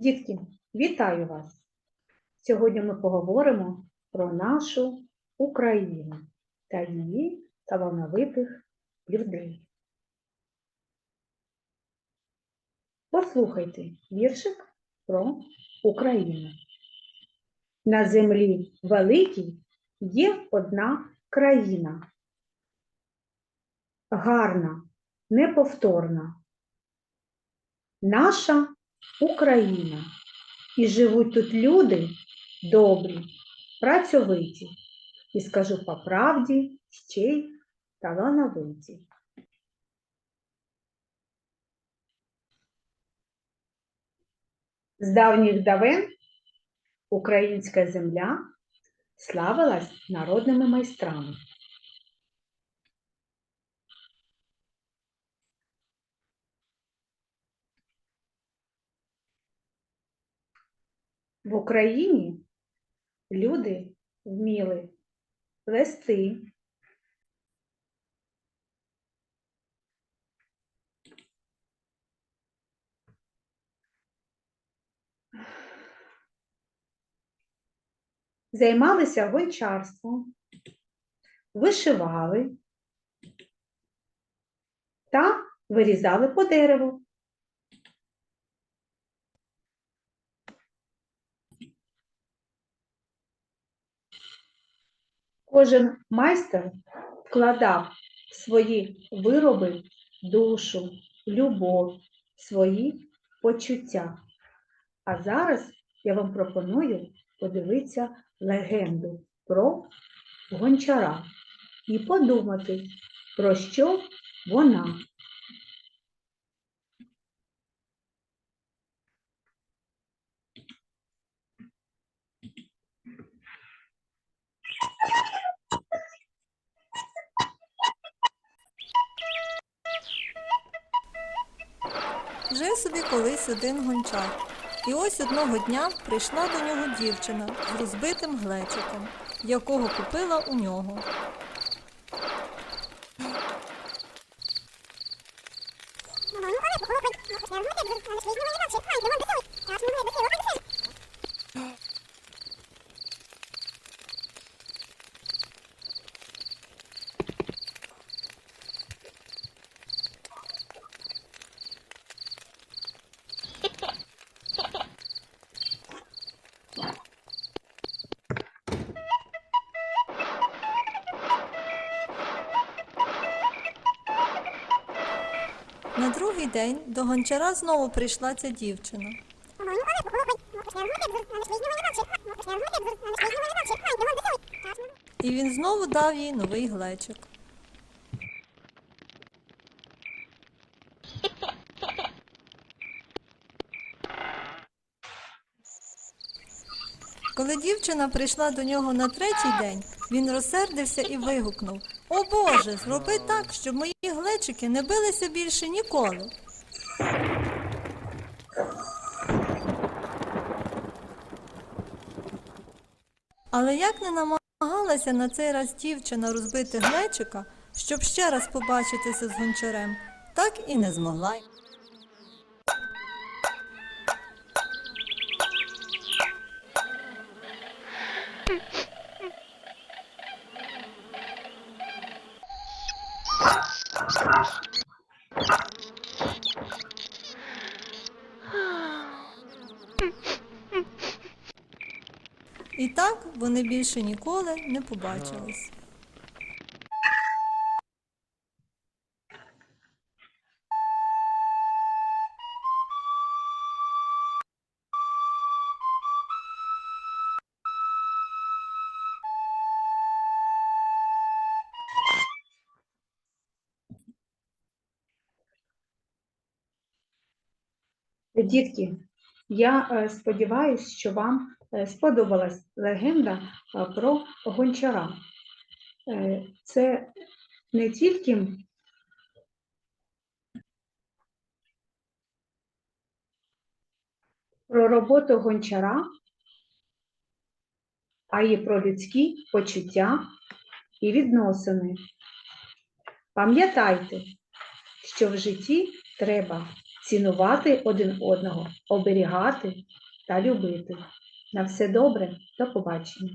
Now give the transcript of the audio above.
Дітки, вітаю вас! Сьогодні ми поговоримо про нашу Україну та її талановитих людей. Послухайте віршик про Україну. На землі великій є одна країна. Гарна, неповторна. Наша Україна. І живуть тут люди добрі, працьовиті. І скажу по правді, ще й талановиті. З давніх давен українська земля славилась народними майстрами. В Україні люди вміли плести, займалися гончарством, вишивали та вирізали по дереву. Кожен майстер вкладав в свої вироби душу, любов, свої почуття. А зараз я вам пропоную подивитися легенду про гончара і подумати, про що вона. Жив собі колись один гончар. І ось одного дня прийшла до нього дівчина з розбитим глечиком, якого купила у нього. На другий день до гончара знову прийшла ця дівчина. І він знову дав їй новий глечик. Коли дівчина прийшла до нього на третій день, він розсердився і вигукнув О Боже, зроби так, щоб мої глечики не билися більше ніколи. Але як не намагалася на цей раз дівчина розбити глечика, щоб ще раз побачитися з гончарем, так і не змогла. І так вони більше ніколи не побачились. Дітки, я е, сподіваюся, що вам е, сподобалась легенда е, про гончара. Це не тільки про роботу гончара, а й про людські почуття і відносини. Пам'ятайте, що в житті треба цінувати один одного, оберігати та любити. На все добре, до побачення.